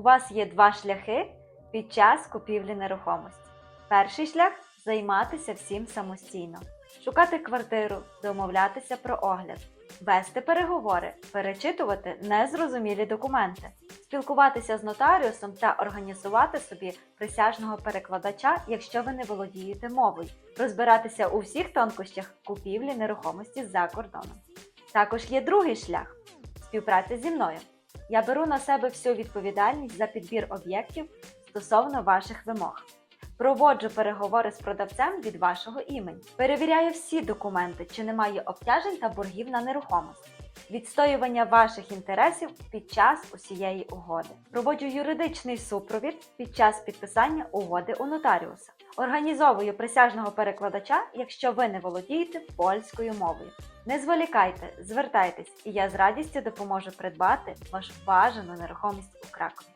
У вас є два шляхи під час купівлі нерухомості. Перший шлях займатися всім самостійно, шукати квартиру, домовлятися про огляд, вести переговори, перечитувати незрозумілі документи, спілкуватися з нотаріусом та організувати собі присяжного перекладача, якщо ви не володієте мовою, розбиратися у всіх тонкощах купівлі нерухомості за кордоном. Також є другий шлях співпраця зі мною. Я беру на себе всю відповідальність за підбір об'єктів стосовно ваших вимог. Проводжу переговори з продавцем від вашого імені. Перевіряю всі документи, чи немає обтяжень та боргів на нерухомість. Відстоювання ваших інтересів під час усієї угоди. Проводжу юридичний супровід під час підписання угоди у нотаріуса. Організовую присяжного перекладача, якщо ви не володієте польською мовою. Не зволікайте, звертайтесь, і я з радістю допоможу придбати вашу бажану нерухомість у Кракові.